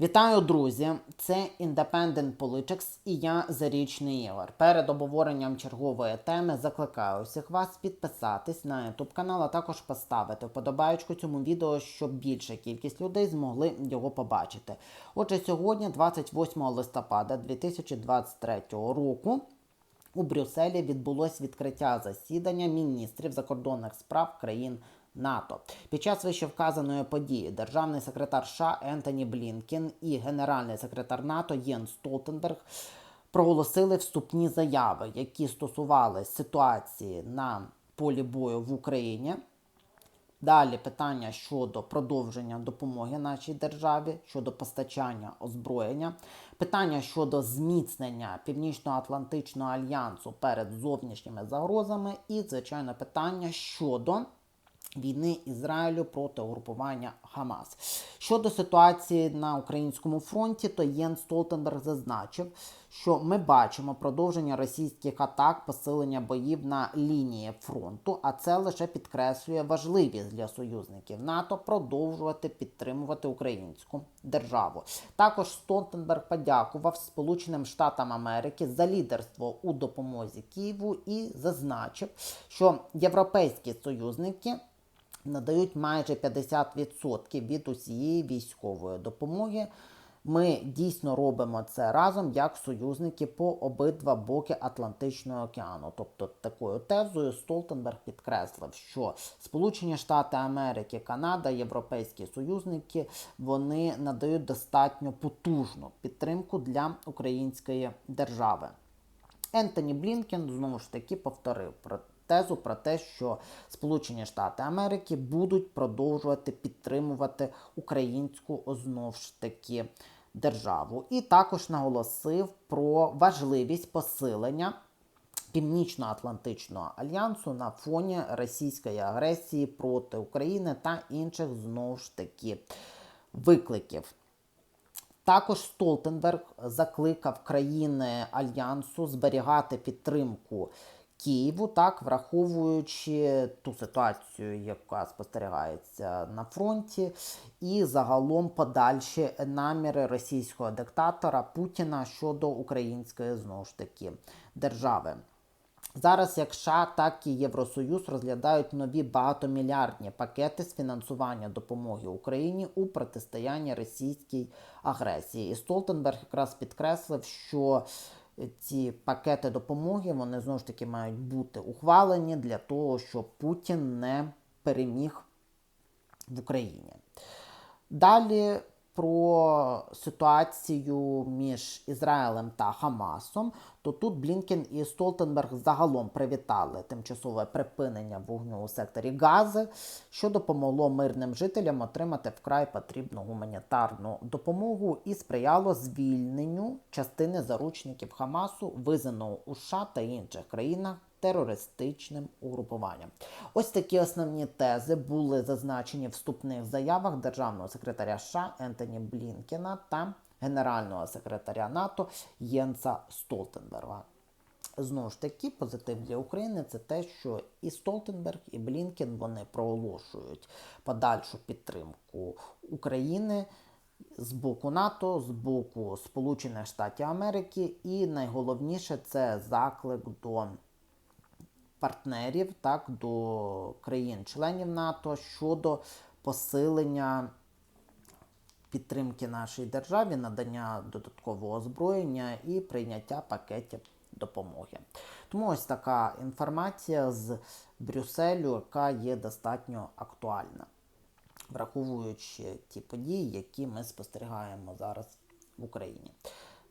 Вітаю, друзі! Це Independent Politics і я Зарічний Ігор. Перед обговоренням чергової теми закликаю всіх вас підписатись на YouTube канал, а також поставити вподобаєчку цьому відео, щоб більша кількість людей змогли його побачити. Отже, сьогодні, 28 листопада 2023 року. У Брюсселі відбулось відкриття засідання міністрів закордонних справ країн НАТО. Під час вищевказаної події державний секретар США Ентоні Блінкен і генеральний секретар НАТО Єн Столтенберг проголосили вступні заяви, які стосувалися ситуації на полі бою в Україні. Далі питання щодо продовження допомоги нашій державі, щодо постачання озброєння, питання щодо зміцнення Північно-Атлантичного альянсу перед зовнішніми загрозами, і, звичайно, питання щодо війни Ізраїлю проти угрупування Хамас. Щодо ситуації на українському фронті, то Єн Столтенберг зазначив, що ми бачимо продовження російських атак, посилення боїв на лінії фронту, а це лише підкреслює важливість для союзників НАТО продовжувати підтримувати українську державу. Також Столтенберг подякував Сполученим Штатам Америки за лідерство у допомозі Києву і зазначив, що європейські союзники надають майже 50% від усієї військової допомоги. Ми дійсно робимо це разом як союзники по обидва боки Атлантичного океану. Тобто такою тезою Столтенберг підкреслив, що Сполучені Штати Америки, Канада, європейські союзники вони надають достатньо потужну підтримку для української держави. Ентоні Блінкен знову ж таки повторив про тезу про те, що Сполучені Штати Америки будуть продовжувати підтримувати українську знову ж таки державу. І також наголосив про важливість посилення. Північно-Атлантичного альянсу на фоні російської агресії проти України та інших знову ж таки викликів. Також Столтенберг закликав країни альянсу зберігати підтримку Києву, так враховуючи ту ситуацію, яка спостерігається на фронті, і загалом подальші наміри російського диктатора Путіна щодо української знову ж таки держави. Зараз як США, так і Євросоюз розглядають нові багатомільярдні пакети з фінансування допомоги Україні у протистоянні російській агресії. І Столтенберг якраз підкреслив, що ці пакети допомоги вони знову ж таки мають бути ухвалені для того, щоб Путін не переміг в Україні. Далі про ситуацію між Ізраїлем та Хамасом, то тут Блінкен і Столтенберг загалом привітали тимчасове припинення вогню у секторі Гази, що допомогло мирним жителям отримати вкрай потрібну гуманітарну допомогу і сприяло звільненню частини заручників Хамасу, визнаного у США та інших країнах терористичним угрупуванням. Ось такі основні тези були зазначені в вступних заявах державного секретаря США Ентоні Блінкена та генерального секретаря НАТО Єнса Столтенберга. Знову ж таки, позитив для України це те, що і Столтенберг, і Блінкен вони проголошують подальшу підтримку України з боку НАТО, з боку Сполучених Штатів Америки, і найголовніше це заклик до партнерів так, до країн-членів НАТО щодо посилення підтримки нашій державі, надання додаткового озброєння і прийняття пакетів допомоги. Тому ось така інформація з Брюсселю, яка є достатньо актуальна, враховуючи ті події, які ми спостерігаємо зараз в Україні.